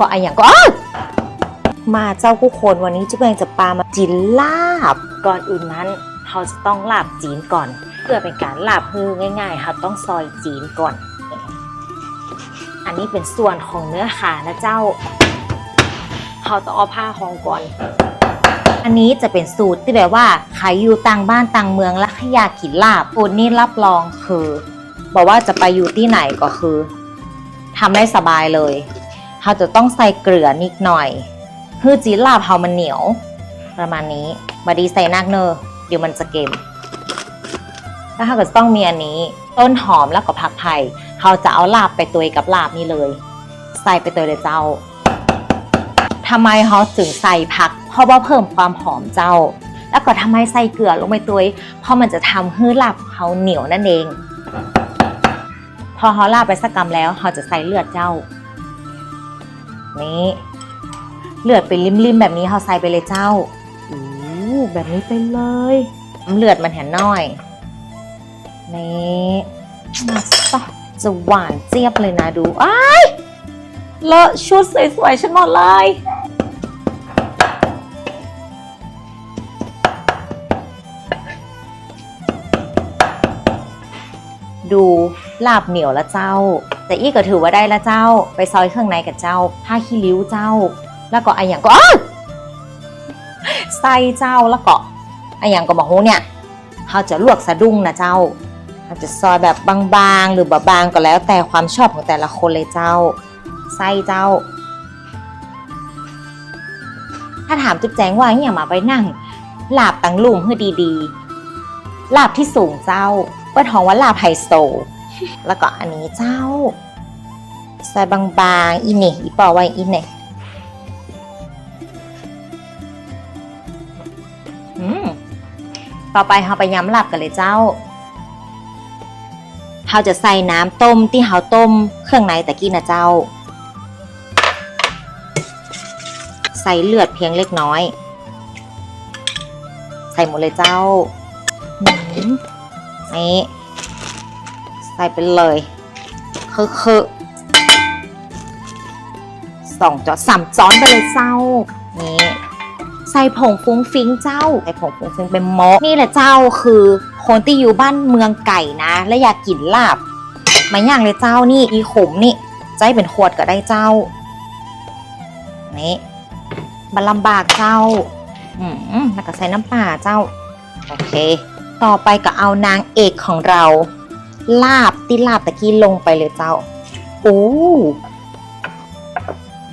ก็อะอย่างก็อ้ามาเจ้าผู้คนวันนี้จุ๊บเองจะปามาจีนลาบ ก่อนอื่นนั้นเราจะต้องลาบจีนก่อน เพื่อเป็นการลาบฮือง่ายๆเราต้องซอยจีนก่อน อันนี้เป็นส่วนของเนื้อขานะเจ้าเราต้องเอาผ้าหองก่อน อันนี้จะเป็นสูตรที่แบบว่าใครอยู่ต่างบ้านต่างเมืองและใครอยากกินลาบสูตรนี้รับรองคือ บอกว่าจะไปอยู่ที่ไหนก็คือทำได้สบายเลย เราจะต้องใส่เกลือนิดหน่อยเพื่อจีลาบเรามันเหนียว ประมาณนี้บาดีใส่นักเนอเดี๋ยวมันจะเก็มแล้วถ้ากิดต้องมีอันนี้ ต้นหอมแล้วก็ผักไผ่เราจะเอาลาบไปตัวกับลาบนี่เลย ใส่ไปตัวเลยเจ้าทำไมเขาถึงใส่ผัก เพราะว่าเพิ่มความหอมเจ้า แล้วก็ทำไมใส่เกลือลงไปตัวเพราะมันจะทำให้ลาบเขาเหนียวนั่นเอง พอเขาลาบไปสักกำแล้วเขาจะใส่เลือดเจ้า นี่เลือดเป็นริมๆแบบนี้เขาใส่ไปเลยเจ้าอู้แบบนี้ไปเลยน้ำเลือดมันแห็นน้อย นี่ซะจะหวานเจี๊ยบเลยนะดูอ้ายเลอะชุดสวยๆฉันหมดเลยดูลาบเหนียวละเจ้า แต่อี้ก็ถือว่าได้ละเจ้า ไปซอยเครื่องในกับเจ้า ผ้าขี้ริ้วเจ้า แล้วก็ไออย่างก็อ้าวไส้เจ้าแล้วก็ไออย่างก็บอกโหเนี่ยเขาจะลวกสะดุ้งนะเจ้าเขาจะซอยแบบบางๆหรือแบบบางก็แล้ว แต่ความชอบของแต่ละคนเลยเจ้า ไส้เจ้า ถ้าถามจุ๊บแจงว่าอย่างมาไปนั่งลาบตังลุ่มให้ดีๆลาบที่สูงเจ้าเปิดท้องว่าลาบไฮโซ แล้วก็อันนี้เจ้า ใส่บางๆ อีนี่อีปอไว้อีนี่อืมต่อไปเราไปย้ำลาบกันเลยเจ้าเราจะใส่น้ำต้มที่เราต้มเครื่องในตะกี้นะเจ้า ใส่เลือดเพียงเล็กน้อย ใส่หมดเลยเจ้าอืมนี่ ส่ไปเลยคือคือสองจอสามจ้อนไปเลยเจ้า นี่ใส่ผงฟุ้งฟิ้งเจ้า ใส่ผงฟุ้งฟิ้งเป็นมกนี่แหละเจ้าคือคนที่อยู่บ้านเมืองไก่นะ และอยากกินลาบมาย่างเลยเจ้านี่อีขมนี่ใจเป็นขวดก็ได้เจ้า นี่บันลำบากเจ้า อืมแล้วก็ใส่น้ำปลาเจ้า โอเค ต่อไปก็เอานางเอกของเรา ลาบที่ลาบตะกี้ลงไปเลยเจ้า โอ้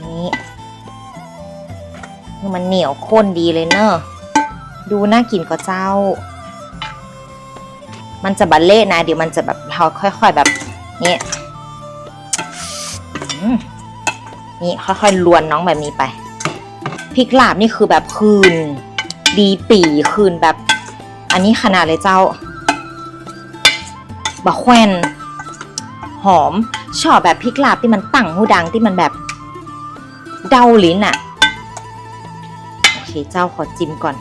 นี่มันเหนียวข้นดีเลยเนอะดูน่ากินกว่าเจ้า มันจะบัลเล่นะ เดี๋ยวมันจะแบบเราค่อย ๆแบบนี้นี่ค่อยๆลวนน้องแบบนี้ไปพริกลาบนี่คือแบบคืน ดีปีคืนแบบ อันนี้ขนาดเลยเจ้า บะแควนหอม ชอบแบบพริกลาบที่มันตั้งหูดังที่มันแบบเดาลิ้นอะโอเคเจ้าขอจิ้มก่อน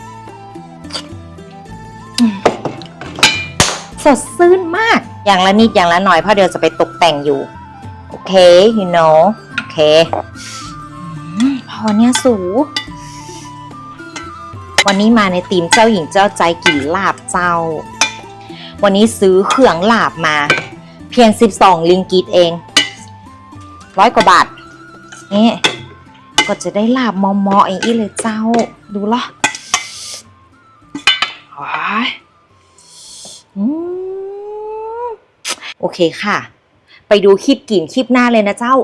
สดชื่นมาก อย่างละนิดอย่างละหน่อยเพราะเดี๋ยวจะไปตกแต่งอยู่ โอเค you know โอเคพอเนี่ยสูวันนี้มาในทีมเจ้าหญิงเจ้าใจกลิ่นลาบเจ้า วันนี้ซื้อเครื่องลาบมา เพียง 12 ลิงกิตเอง ร้อยกว่าบาท นี่ก็จะได้ลาบมอมออย่างนี้เลยเจ้า ดูละว้ายอืมโอเคค่ะ ไปดูคลิปกินคลิปหน้าเลยนะเจ้า